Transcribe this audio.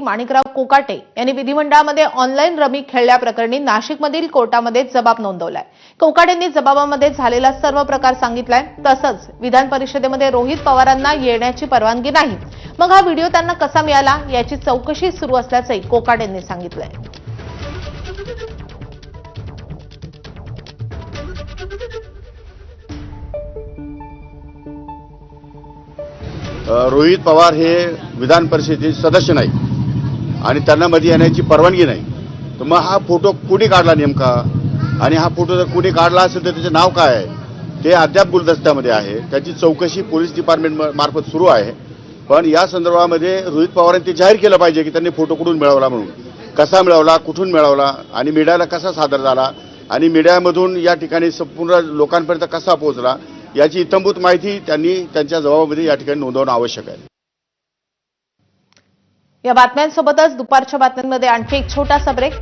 माणिकराव कोकाटे यांनी विधिमंडळामध्ये online rummy खेळल्याप्रकरणी नाशिकमधील कोर्टामध्ये जबाब नोंदवलाय. कोकाटेंनी जबाबामध्ये झालेला सर्व प्रकार सांगितलाय तसंच विधान परिषदेमध्ये रोहित पवारांना येण्याची परवानगी नाही. मग हा व्हिडिओ त्यांना कसा मिळाला याची चौकशी सुरू असल्याचंही कोकाटेंनी सांगितलंय. रोहित पवार हे विधान परिषदेचे सदस्य नाही आणि त्यांना मध्ये येण्याची परवानगी नाही. तर मग हा फोटो कुणी काढला नेमका? आणि हा फोटो जर कुणी काढला असेल तर त्याचं नाव काय आहे? ते अद्याप गुलदस्त्यामध्ये आहे. त्याची चौकशी पोलीस डिपार्टमेंट मार्फत सुरू आहे. पण या संदर्भामध्ये रोहित पवारांनी ते जाहीर केलं पाहिजे की त्यांनी फोटो कुठून मिळवला म्हणून. कसा मिळवला कुठून मिळवला आणि मीडियाला कसा सादर झाला आणि मीडियामधून या ठिकाणी संपूर्ण लोकांपर्यंत कसा पोहोचला याची इतंभूत माहिती त्यांनी त्यांच्या जबाबामध्ये या ठिकाणी नोंदवणं आवश्यक आहे. या बातम्यांसोबतच दुपारच्या बातम्यांमध्ये आणखी एक छोटासा ब्रेक